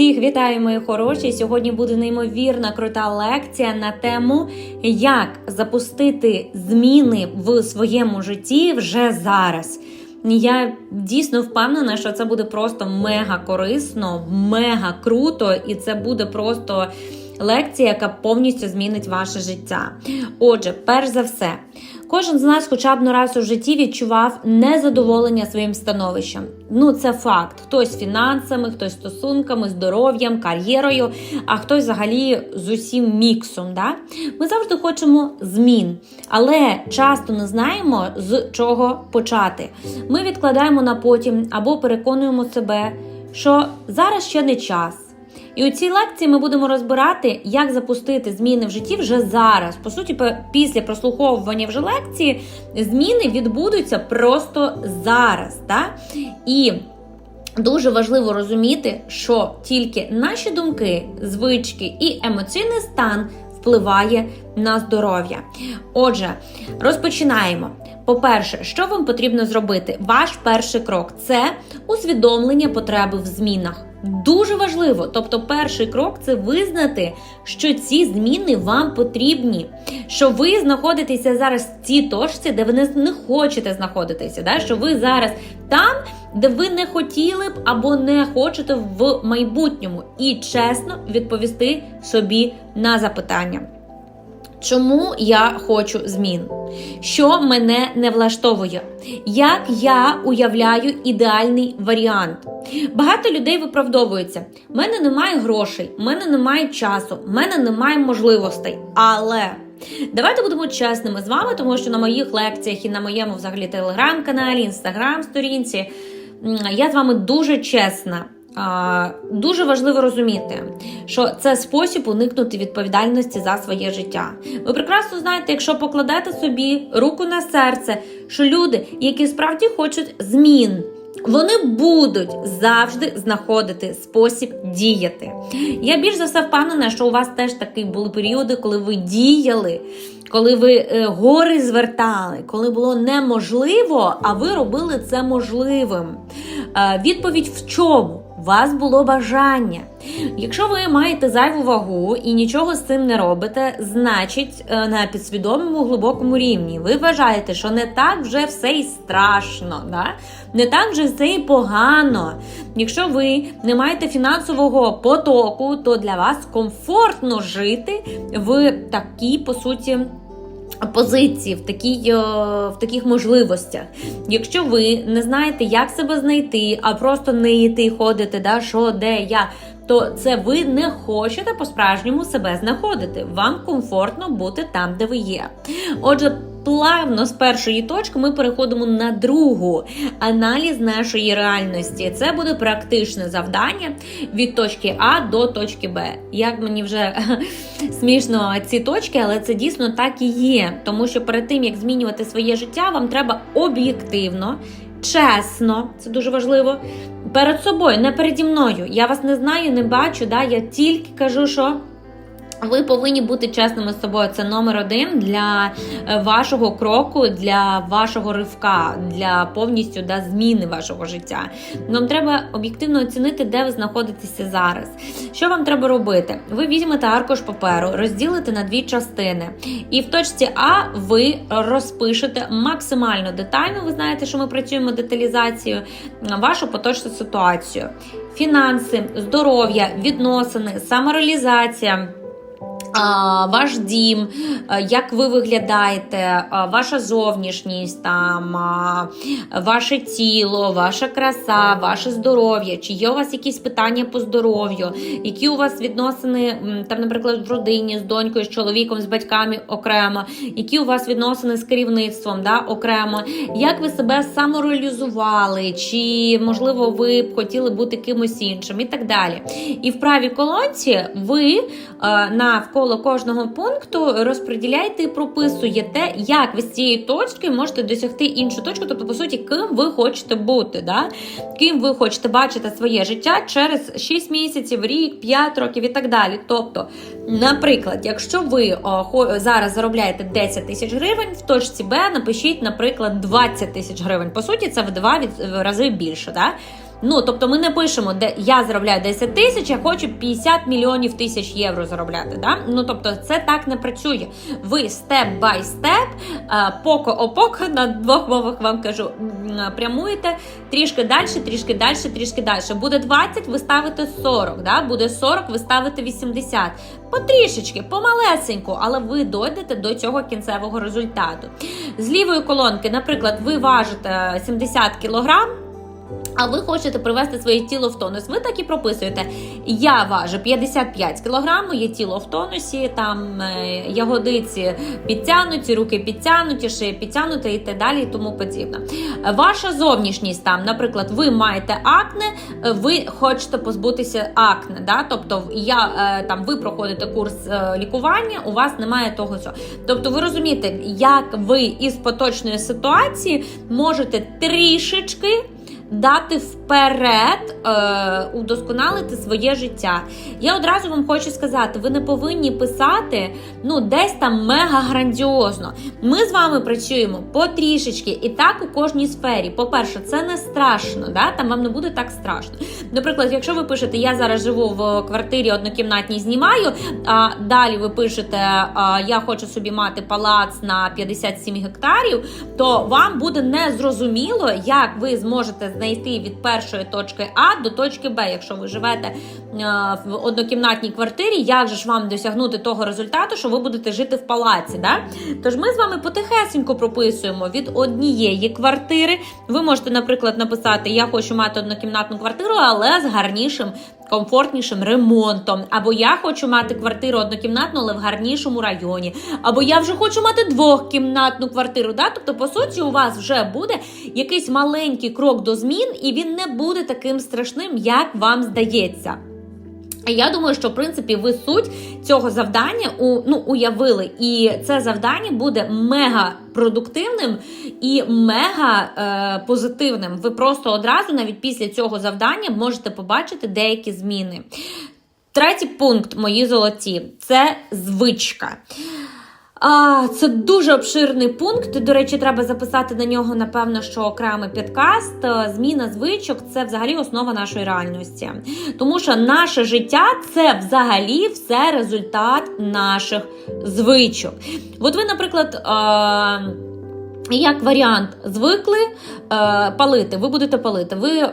Всіх вітаю, мої хороші. Сьогодні буде неймовірна крута лекція на тему, як запустити зміни в своєму житті вже зараз. Я дійсно впевнена, що це буде просто мега корисно, мега круто, і це буде просто лекція, яка повністю змінить ваше життя. Отже, перш за все, кожен з нас, хоча б на раз у житті, відчував незадоволення своїм становищем. Ну, це факт. Хтось фінансами, хтось стосунками, здоров'ям, кар'єрою, а хтось взагалі з усім міксом. Да? Ми завжди хочемо змін, але часто не знаємо, з чого почати. Ми відкладаємо на потім або переконуємо себе, що зараз ще не час. І у цій лекції ми будемо розбирати, як запустити зміни в житті вже зараз. По суті, після прослуховування вже лекції зміни відбудуться просто зараз. Так? І Дуже важливо розуміти, що тільки наші думки, звички і емоційний стан впливає на здоров'я. Отже, розпочинаємо. По-перше, що вам потрібно зробити? Ваш перший крок це усвідомлення потреби в змінах. Дуже важливо, тобто, перший крок це визнати, що ці зміни вам потрібні, що ви знаходитеся зараз в цій точці, де ви не хочете знаходитися, да? що ви зараз там, де ви не хотіли б або не хочете в майбутньому, і чесно відповісти собі на запитання. Чому я хочу змін? Що мене не влаштовує? Як я уявляю ідеальний варіант? Багато людей виправдовуються: У мене немає грошей, у мене немає часу, у мене немає можливостей. Але давайте будемо чесними з вами, тому що на моїх лекціях і на моєму взагалі телеграм-каналі, інстаграм-сторінці я з вами дуже чесна. Дуже важливо розуміти, що це спосіб уникнути відповідальності за своє життя. Ви прекрасно знаєте, якщо покладете собі руку на серце, що люди, які справді хочуть змін, вони будуть завжди знаходити спосіб діяти. Я більш за все впевнена, що у вас теж такі були періоди, коли ви діяли, коли ви е, гори звертали, коли було неможливо, а ви робили це можливим. Е, відповідь в чому? У вас було бажання. Якщо ви маєте зайву вагу і нічого з цим не робите, значить е, на підсвідомому глибокому рівні ви вважаєте, що не так вже все і страшно, да? не так вже все і погано. Якщо ви не маєте фінансового потоку, то для вас комфортно жити в такій, по суті, позиції, в такій, в таких можливостях. Якщо ви не знаєте, як себе знайти, а просто не йти ходити, да, що, де, я, то це ви не хочете по-справжньому себе знаходити. Вам комфортно бути там, де ви є. Отже, плавно з першої точки ми переходимо на другу аналіз нашої реальності. Це буде практичне завдання від точки А до точки Б. Як мені вже смішно ці точки, але це дійсно так і є. Тому що перед тим як змінювати своє життя, вам треба об'єктивно. Чесно, це дуже важливо. Перед собою, не переді мною. Я вас не знаю, не бачу. Да? Я тільки кажу, що ви повинні бути чесними з собою. Це номер один для е, вашого кроку, для вашого ривка, для повністю да, зміни вашого життя. Вам треба об'єктивно оцінити, де ви знаходитеся зараз. Що вам треба робити? Ви візьмете аркуш паперу, розділите на дві частини, і в точці А ви розпишете максимально детально. Ви знаєте, що ми працюємо деталізацією, вашу поточну ситуацію. Фінанси, здоров'я, відносини, самореалізація. Ваш дім, як ви виглядаєте, ваша зовнішність, там, ваше тіло, ваша краса, ваше здоров'я, чи є у вас якісь питання по здоров'ю, які у вас відносини, там, наприклад, в родині з донькою, з чоловіком, з батьками окремо, які у вас відносини з керівництвом да, окремо, як ви себе самореалізували, чи, можливо, ви б хотіли бути кимось іншим, і так далі. І в правій колонці ви навколо навколо кожного пункту розподіляєте і прописуєте, як ви з цієї точки можете досягти іншу точку, тобто, по суті, ким ви хочете бути, да? ким ви хочете бачити своє життя через 6 місяців, рік, 5 років і так далі. Тобто, наприклад, якщо ви зараз заробляєте 10 тисяч гривень, в точці Б напишіть, наприклад, 20 тисяч гривень. По суті, це в два рази більше. Да? Ну, тобто ми не пишемо, де я заробляю 10 тисяч, я хочу 50 мільйонів тисяч євро заробляти. Да? Ну, тобто, це так не працює. Ви степ бай степ, поко опоко на двох мовах вам кажу, прямуєте трішки далі, трішки далі, трішки далі. Буде 20, ви ставите 40, да? буде 40, ви ставите 80. Потрішечки, помалесеньку, але ви дойдете до цього кінцевого результату. З лівої колонки, наприклад, ви важите 70 кілограм. А ви хочете привести своє тіло в тонус. Ви так і прописуєте. Я важу 55 кг, моє тіло в тонусі, там е, ягодиці підтягнуті, руки підтягнуті, шия підтягнута і так далі, і тому подібне. Ваша зовнішність там, наприклад, ви маєте акне, ви хочете позбутися акне. Да? Тобто, я е, там ви проходите курс е, лікування, у вас немає того цього. Тобто, ви розумієте, як ви із поточної ситуації можете трішечки дати вперед, е, удосконалити своє життя. Я одразу вам хочу сказати: ви не повинні писати ну, десь там мега грандіозно. Ми з вами працюємо потрішечки, і так у кожній сфері. По-перше, це не страшно, да? там вам не буде так страшно. Наприклад, якщо ви пишете, я зараз живу в квартирі однокімнатній, знімаю, а далі ви пишете, а, я хочу собі мати палац на 57 гектарів, то вам буде незрозуміло, як ви зможете знайти від першої точки А до точки Б, якщо ви живете е, в однокімнатній квартирі, як же ж вам досягнути того результату, що ви будете жити в палаці? Да? Тож ми з вами потихесенько прописуємо від однієї квартири. Ви можете, наприклад, написати: Я хочу мати однокімнатну квартиру, але з гарнішим. Комфортнішим ремонтом, або я хочу мати квартиру однокімнатну, але в гарнішому районі, або я вже хочу мати двохкімнатну квартиру. Да? Тобто, по суті, у вас вже буде якийсь маленький крок до змін, і він не буде таким страшним, як вам здається. Я думаю, що в принципі ви суть цього завдання у, ну, уявили, і це завдання буде мега продуктивним і мега е, позитивним. Ви просто одразу, навіть після цього завдання, можете побачити деякі зміни. Третій пункт, мої золоті, це звичка. А, Це дуже обширний пункт. До речі, треба записати на нього, напевно, що окремий підкаст. Е, Зміна звичок це взагалі основа нашої реальності. Тому що наше життя це взагалі все результат наших звичок. От ви, наприклад. Е як варіант звикли е, палити, ви будете палити. Ви е,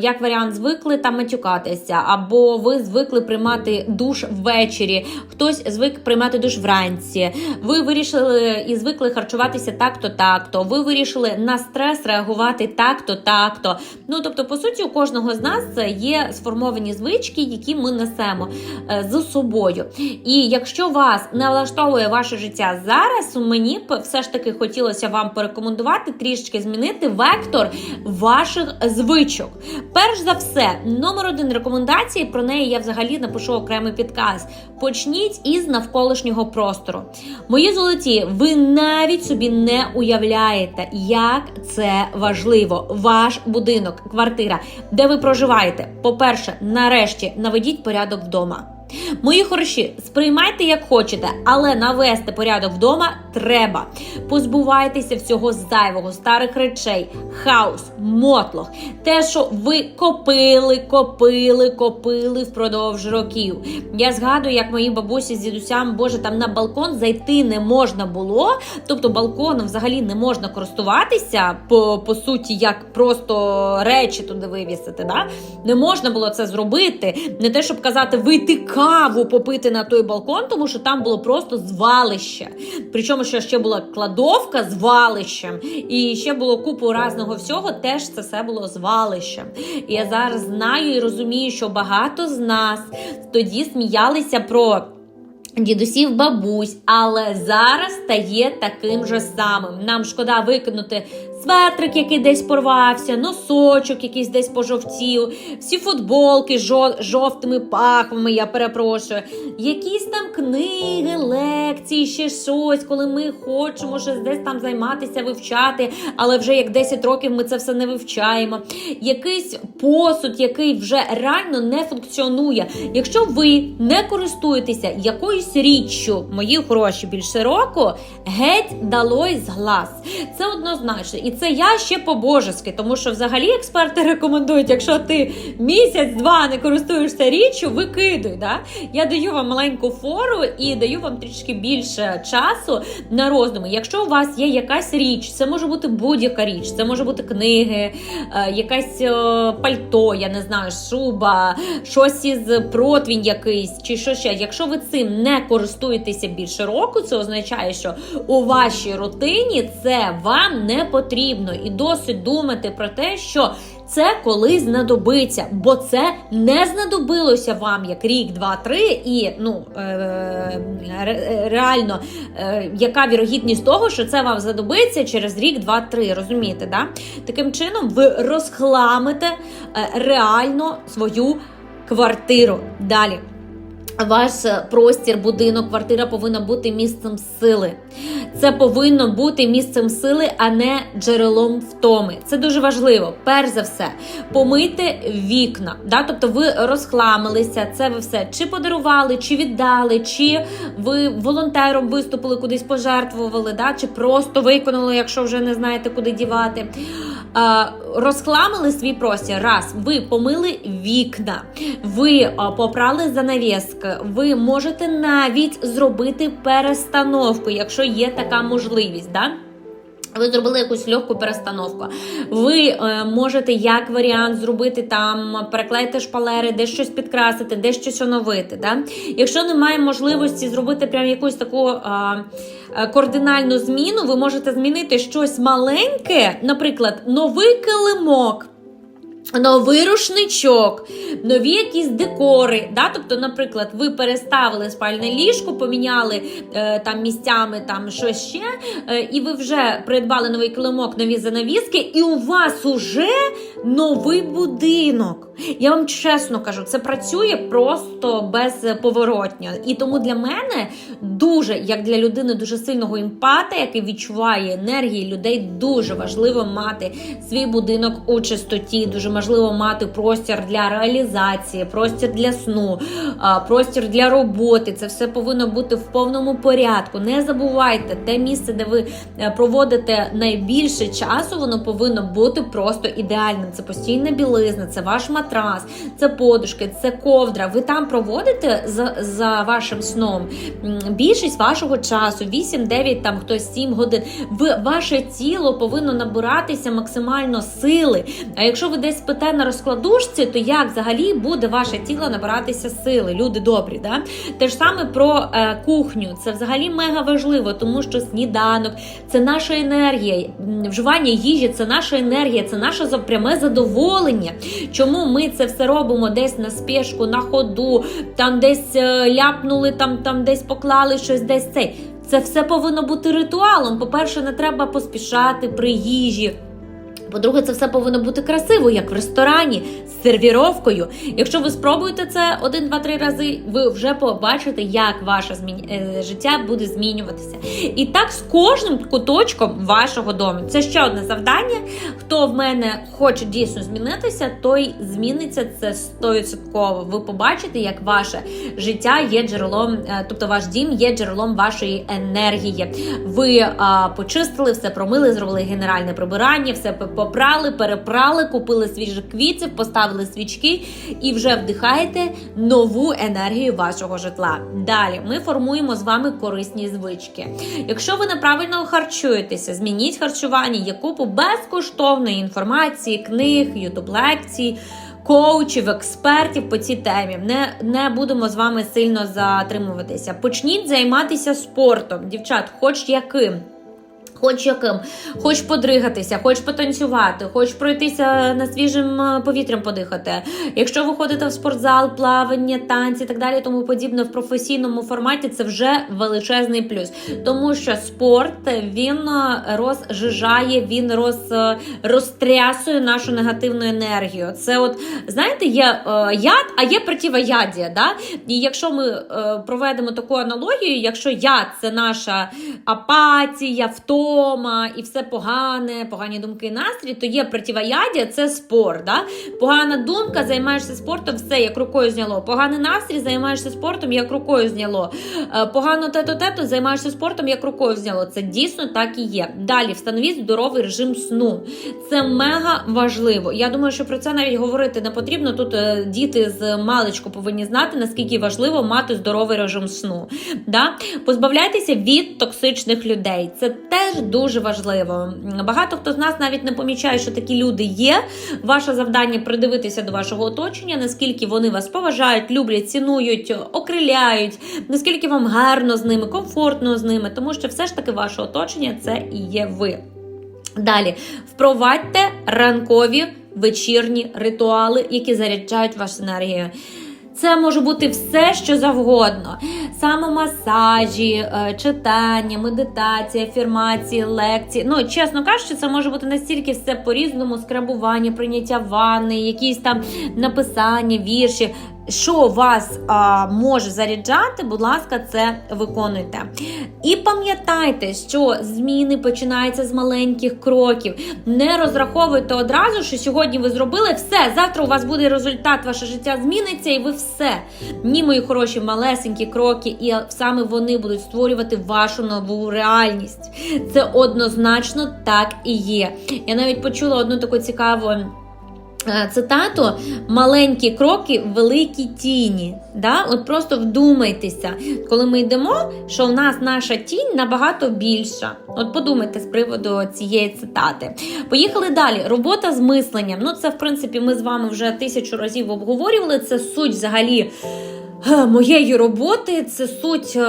як варіант звикли там матюкатися, або ви звикли приймати душ ввечері, хтось звик приймати душ вранці. Ви вирішили і звикли харчуватися так-то, так-то. Ви вирішили на стрес реагувати так-то, так-то. Ну тобто, по суті, у кожного з нас є сформовані звички, які ми несемо е, з собою. І якщо вас не влаштовує ваше життя зараз, мені б все ж таки хотілося вам порекомендувати трішечки змінити вектор ваших звичок. Перш за все, номер один рекомендації про неї я взагалі напишу окремий підказ. Почніть із навколишнього простору. Мої золоті, ви навіть собі не уявляєте, як це важливо. Ваш будинок, квартира, де ви проживаєте. По-перше, нарешті наведіть порядок вдома. Мої хороші, сприймайте як хочете, але навести порядок вдома треба. Позбувайтеся всього зайвого, старих речей, хаос, мотлох. Те, що ви копили, копили, копили впродовж років. Я згадую, як мої бабусі з дідусям, боже, там на балкон зайти не можна було. Тобто балконом взагалі не можна користуватися, по, по суті, як просто речі туди вивісити. Да? Не можна було це зробити. Не те, щоб казати, вийти каву попити на той балкон, тому що там було просто звалище. Причому, що ще була кладовка з валищем, і ще було купу разного всього, теж це все було звалищем. І я зараз знаю і розумію, що багато з нас тоді сміялися про. Дідусів, бабусь, але зараз стає таким же самим. Нам шкода викинути светрик, який десь порвався, носочок, якийсь десь пожовтів, всі футболки з жовтими пахвами, я перепрошую, якісь там книги, лекції, ще щось, коли ми хочемо щось десь там займатися, вивчати, але вже як 10 років ми це все не вивчаємо. Якийсь посуд, який вже реально не функціонує. Якщо ви не користуєтеся якоюсь річчю, мої гроші більше року, геть далой з глаз. Це однозначно. І це я ще по-божески, тому що взагалі експерти рекомендують, якщо ти місяць-два не користуєшся річчю, викидуй. Да? Я даю вам маленьку фору і даю вам трішки більше часу на роздуми. Якщо у вас є якась річ, це може бути будь-яка річ, це може бути книги, е, якась е, пальто, я не знаю, шуба, щось із протвінь якийсь чи що ще. Якщо ви цим не користуєтеся більше року, це означає, що у вашій рутині це вам не потрібно, і досить думати про те, що це колись знадобиться, бо це не знадобилося вам як рік, два, три, і ну е- ре- реально, е- яка вірогідність того, що це вам знадобиться через рік, два, три. Розумієте, да? Таким чином ви розхламите е- реально свою квартиру. Далі. Ваш е, простір, будинок, квартира повинна бути місцем сили. Це повинно бути місцем сили, а не джерелом втоми. Це дуже важливо. Перш за все, помийте вікна. Да? Тобто ви розхламилися, це ви все чи подарували, чи віддали, чи ви волонтером виступили, кудись пожертвували, да? чи просто виконали, якщо вже не знаєте, куди дівати. Розхламили свій простір. Раз, ви помили вікна, ви попрали занавіски, ви можете навіть зробити перестановку, якщо є така можливість. Да? Ви зробили якусь легку перестановку. Ви е, можете як варіант зробити там, переклеїти шпалери, десь щось підкрасити, десь щось оновити. Да? Якщо немає можливості зробити прям якусь таку е, е, кардинальну зміну, ви можете змінити щось маленьке, наприклад, новий килимок. Новий рушничок, нові якісь декори. Да? Тобто, наприклад, ви переставили спальне ліжко, поміняли е, там місцями там щось ще, е, і ви вже придбали новий килимок, нові занавіски, і у вас уже новий будинок. Я вам чесно кажу, це працює просто безповоротньо. І тому для мене дуже, як для людини дуже сильного імпата, який відчуває енергії людей, дуже важливо мати свій будинок у чистоті. Дуже важливо мати простір для реалізації, простір для сну, простір для роботи. Це все повинно бути в повному порядку. Не забувайте, те місце, де ви е, проводите найбільше часу, воно повинно бути просто ідеальним. Це постійна білизна, це ваш матрас, це подушки, це ковдра. Ви там проводите за, за вашим сном більшість вашого часу, 8-9, там хтось 7 годин. Ви, ваше тіло повинно набиратися максимально сили. А якщо ви десь спите на розкладушці, то як взагалі буде ваше тіло набиратися сили? Люди добрі, да? Те ж саме про е, кухню. Це взагалі мега важливо, тому що сніданок це наша енергія. Вживання їжі це наша енергія, це наше пряме задоволення. Чому ми це все робимо десь на спешку, на ходу, там десь е, ляпнули, там, там десь поклали щось, десь цей. Це все повинно бути ритуалом. По-перше, не треба поспішати при їжі. По-друге, це все повинно бути красиво, як в ресторані, з сервіровкою. Якщо ви спробуєте це один, два, три рази, ви вже побачите, як ваше змін... е, життя буде змінюватися. І так з кожним куточком вашого дому. Це ще одне завдання. Хто в мене хоче дійсно змінитися, той зміниться це 100%. Ви побачите, як ваше життя є джерелом, е, тобто ваш дім є джерелом вашої енергії. Ви а, почистили все, промили, зробили генеральне прибирання, все п- попрали, перепрали, купили свіжих квітів, поставили свічки і вже вдихаєте нову енергію вашого житла. Далі ми формуємо з вами корисні звички. Якщо ви неправильно харчуєтеся, змініть харчування, є купу безкоштовної інформації, книг, ютуб лекцій. Коучів, експертів по цій темі не, не будемо з вами сильно затримуватися. Почніть займатися спортом, дівчат, хоч яким. Хоч яким, хоч подригатися, хоч потанцювати, хоч пройтися на свіжим е, повітрям подихати. Якщо ви ходите в спортзал, плавання, танці і так далі, тому подібне в професійному форматі, це вже величезний плюс. Тому що спорт він е, розжижає, він роз, е, розтрясує нашу негативну енергію. Це от знаєте, є яд, а є противоядія. Да? І якщо ми проведемо таку аналогію, якщо яд це наша апатія, втома, вдома і все погане, погані думки, настрій, то є противоядя, це спорт. Да? Погана думка, займаєшся спортом, все як рукою зняло. Поганий настрій, займаєшся спортом, як рукою зняло. Е, Погано тето-тето, займаєшся спортом, як рукою зняло. Це дійсно так і є. Далі встановіть здоровий режим сну. Це мега важливо. Я думаю, що про це навіть говорити не потрібно. Тут е, діти з маличку повинні знати, наскільки важливо мати здоровий режим сну. Да? Позбавляйтеся від токсичних людей. Це теж дуже важливо. Багато хто з нас навіть не помічає, що такі люди є. Ваше завдання придивитися до вашого оточення, наскільки вони вас поважають, люблять, цінують, окриляють, наскільки вам гарно з ними, комфортно з ними, тому що все ж таки ваше оточення це і є ви. Далі впровадьте ранкові вечірні ритуали, які заряджають вашу енергію. Це може бути все, що завгодно: самомасажі, масажі, читання, медитація, афірмації, лекції. Ну, чесно кажучи, це може бути настільки все по-різному: скрабування, прийняття ванни, якісь там написання, вірші. Що вас а, може заряджати, будь ласка, це виконуйте. І пам'ятайте, що зміни починаються з маленьких кроків. Не розраховуйте одразу, що сьогодні ви зробили все. Завтра у вас буде результат, ваше життя зміниться, і ви все. Ні, мої хороші, малесенькі кроки, і саме вони будуть створювати вашу нову реальність. Це однозначно так і є. Я навіть почула одну таку цікаву. Е, Цитату маленькі кроки, великі тіні. Да? От просто вдумайтеся, коли ми йдемо, що в нас наша тінь набагато більша. От подумайте з приводу цієї цитати. Поїхали далі. Робота з мисленням. Ну, це, в принципі, ми з вами вже тисячу разів обговорювали. Це суть взагалі. е, Моєї роботи, це суть е,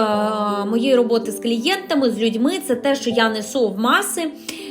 моєї роботи з клієнтами, з людьми, це те, що я несу в маси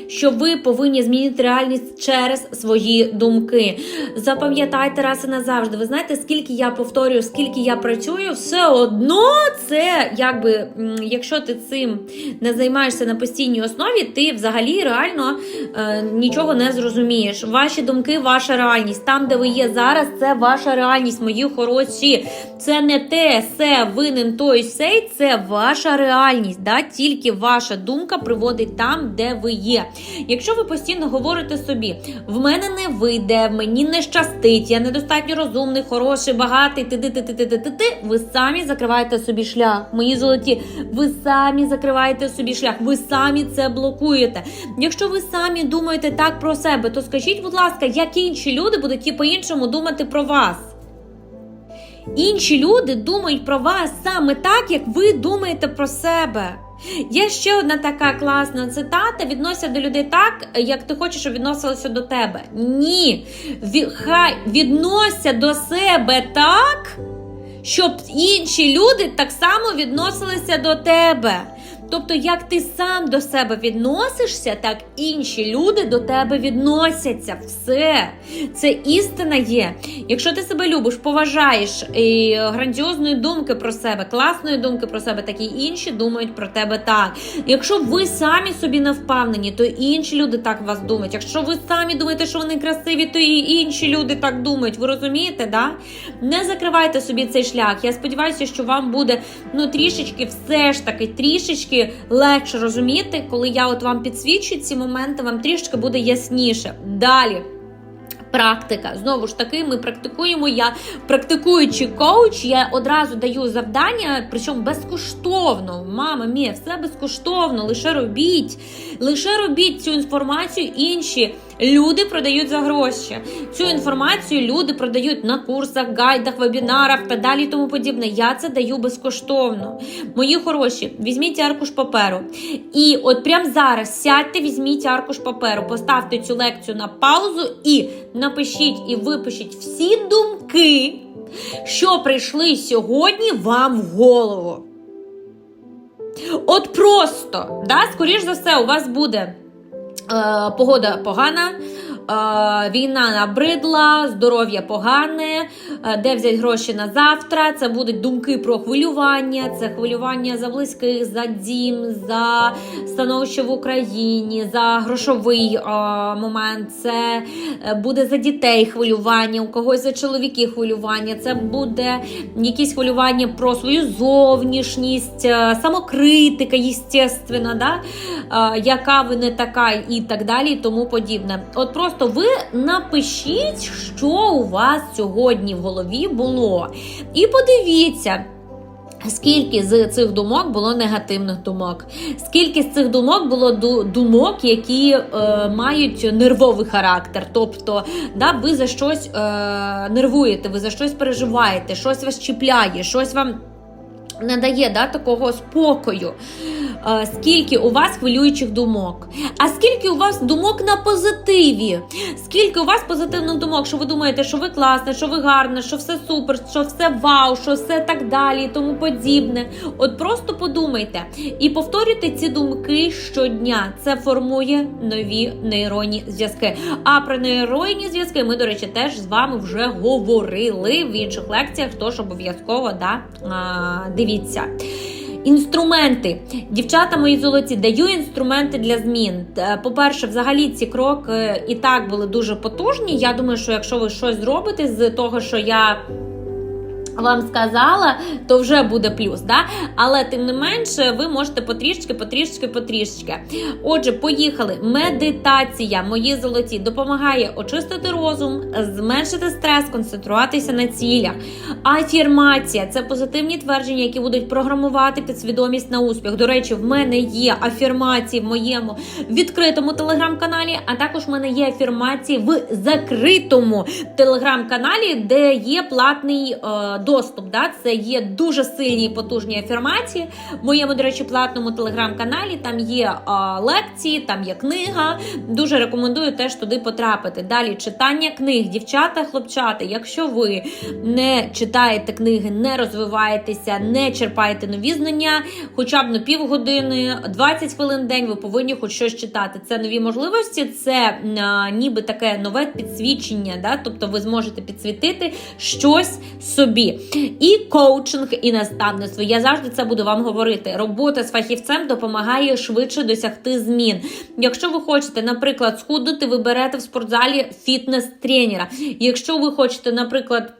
що ви повинні змінити реальність через свої думки. Запам'ятайте раз і назавжди. Ви знаєте, скільки я повторюю, скільки я працюю, все одно це якби, якщо ти цим не займаєшся на постійній основі, ти взагалі реально е, нічого не зрозумієш. Ваші думки, ваша реальність. Там, де ви є зараз, це ваша реальність, мої хороші. Це не те, все винен той сей, це ваша реальність. Да? Тільки ваша думка приводить там, де ви є. Якщо ви постійно говорите собі, в мене не вийде, мені не щастить, я недостатньо розумний, хороший, багатий, ти ти ти ти ти ти ти ти ви самі закриваєте собі шлях. Мої золоті, ви самі закриваєте собі шлях, ви самі це блокуєте. Якщо ви самі думаєте так про себе, то скажіть, будь ласка, як інші люди будуть і по-іншому думати про вас? Інші люди думають про вас саме так, як ви думаєте про себе. Є ще одна така класна цитата: відносяться до людей так, як ти хочеш, щоб відносилися до тебе. Ні. Хай відносяться до себе так, щоб інші люди так само відносилися до тебе. Тобто, як ти сам до себе відносишся, так інші люди до тебе відносяться. Все. Це істина є. Якщо ти себе любиш, поважаєш і грандіозної думки про себе, класної думки про себе, так і інші думають про тебе так. Якщо ви самі собі не впевнені, то інші люди так вас думають. Якщо ви самі думаєте, що вони красиві, то і інші люди так думають. Ви розумієте, да? Не закривайте собі цей шлях. Я сподіваюся, що вам буде ну трішечки, все ж таки, трішечки легше розуміти, коли я от вам підсвічу ці моменти, вам трішечки буде ясніше. Далі. Практика. Знову ж таки, ми практикуємо. Я практикуючи коуч, я одразу даю завдання, причому безкоштовно. Мама мія, все безкоштовно, лише робіть. Лише робіть цю інформацію. Інші люди продають за гроші. Цю інформацію люди продають на курсах, гайдах, вебінарах та далі тому подібне. Я це даю безкоштовно. Мої хороші, візьміть аркуш паперу. І от прямо зараз сядьте, візьміть аркуш паперу, поставте цю лекцію на паузу і напишіть і випишіть всі думки, що прийшли сьогодні вам в голову. От просто, да, скоріш за все, у вас буде погода погана, війна набридла, здоров'я погане, е, де взяти гроші на завтра. Це будуть думки про хвилювання, це хвилювання за близьких, за дім, за становище в Україні, за грошовий е, момент. Це е, буде за дітей хвилювання, у когось за чоловіки хвилювання. Це буде якісь хвилювання про свою зовнішність, е, самокритика, да? е, яка ви не така, і так далі, і тому подібне. От просто ви напишіть, що у вас сьогодні в голові було. І подивіться. Скільки з цих думок було негативних думок? Скільки з цих думок було думок, які е, мають нервовий характер? Тобто, да, ви за щось е, нервуєте, ви за щось переживаєте, щось вас чіпляє, щось вам не дає да, такого спокою. Е, скільки у вас хвилюючих думок? А скільки у вас думок на позитиві? Скільки у вас позитивних думок, що ви думаєте, що ви класне, що ви гарне, що все супер, що все вау, що все так далі і тому подібне. От просто подумайте і повторюйте ці думки щодня. Це формує нові нейронні зв'язки. А про нейронні зв'язки ми, до речі, теж з вами вже говорили в інших лекціях. Тож обов'язково да, дивіться. Інструменти, дівчата мої золоті, даю інструменти для змін. Е, По-перше, взагалі ці кроки і так були дуже потужні. Я думаю, що якщо ви щось зробите з того, що я вам сказала, то вже буде плюс. Да? Але тим не менше, ви можете потрішечки, потрішечки, потрішечки. Отже, поїхали. Медитація, мої золоті, допомагає очистити розум, зменшити стрес, концентруватися на цілях. Афірмація це позитивні твердження, які будуть програмувати підсвідомість на успіх. До речі, в мене є афірмації в моєму відкритому телеграм-каналі, а також в мене є афірмації в закритому телеграм-каналі, де є платний е, доступ. Да? Це є дуже сильні і потужні афірмації. В моєму, до речі, платному телеграм-каналі там є е, лекції, там є книга. Дуже рекомендую теж туди потрапити. Далі читання книг, дівчата, хлопчата. Якщо ви не читаєте книги, не розвиваєтеся, не черпаєте нові знання, хоча б на півгодини, 20 хвилин в день ви повинні хоч щось читати. Це нові можливості, це а, ніби таке нове підсвічення. Да? Тобто ви зможете підсвітити щось собі. І коучинг, і наставництво. Я завжди це буду вам говорити. Робота з фахівцем допомагає швидше досягти змін. Якщо ви хочете, наприклад, схуднути, ви берете в спортзалі фітнес-тренера. Якщо ви хочете, наприклад,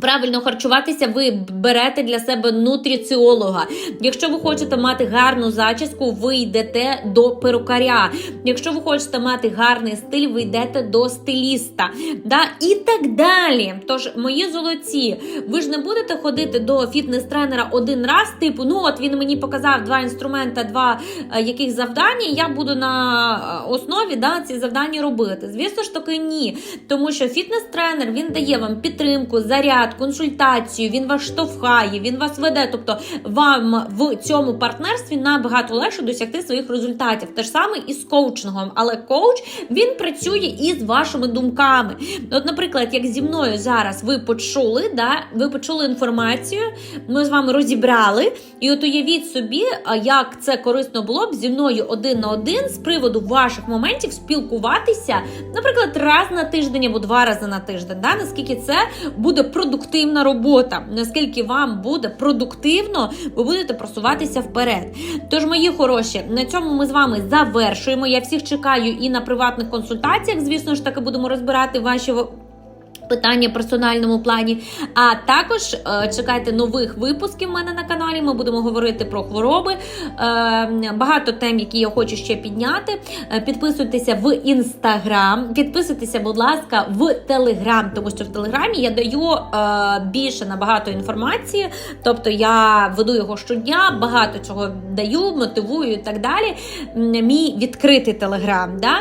Правильно харчуватися, ви берете для себе нутриціолога. Якщо ви хочете мати гарну зачіску, ви йдете до перукаря. Якщо ви хочете мати гарний стиль, ви йдете до стиліста. Да? І так далі. Тож, мої золоті, ви ж не будете ходити до фітнес-тренера один раз, типу, ну от він мені показав два інструмента, два е, яких завдання, я буду на е, основі да, ці завдання робити. Звісно ж таки, ні. Тому що фітнес-тренер він дає вам підтримку, заряд консультацію, він вас штовхає, він вас веде. Тобто вам в цьому партнерстві набагато легше досягти своїх результатів. Те ж саме і з коучингом. Але коуч він працює із вашими думками. От, наприклад, як зі мною зараз ви почули, да, ви почули інформацію, ми з вами розібрали. І от уявіть собі, як це корисно було б зі мною один на один з приводу ваших моментів спілкуватися, наприклад, раз на тиждень або два рази на тиждень. Да? Наскільки це буде продуктивна робота, наскільки вам буде продуктивно, ви будете просуватися вперед. Тож, мої хороші, на цьому ми з вами завершуємо. Я всіх чекаю і на приватних консультаціях. Звісно ж таки, будемо розбирати ваші. Питання в персональному плані. А також е, чекайте нових випусків в мене на каналі. Ми будемо говорити про хвороби. Е, багато тем, які я хочу ще підняти. Е, підписуйтеся в інстаграм, підписуйтеся, будь ласка, в Телеграм, тому що в Телеграмі я даю більше набагато інформації. Тобто я веду його щодня, багато чого даю, мотивую і так далі. Мій відкритий телеграм. Да?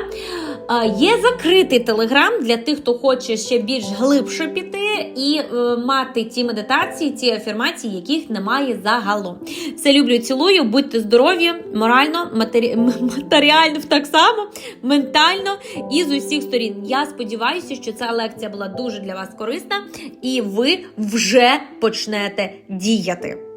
Є закритий телеграм для тих, хто хоче ще більш глибше піти і е, мати ті медитації, ті афірмації, яких немає загалом. Все люблю, цілую, будьте здорові, морально, матері... матеріально так само, ментально і з усіх сторін. Я сподіваюся, що ця лекція була дуже для вас корисна, і ви вже почнете діяти.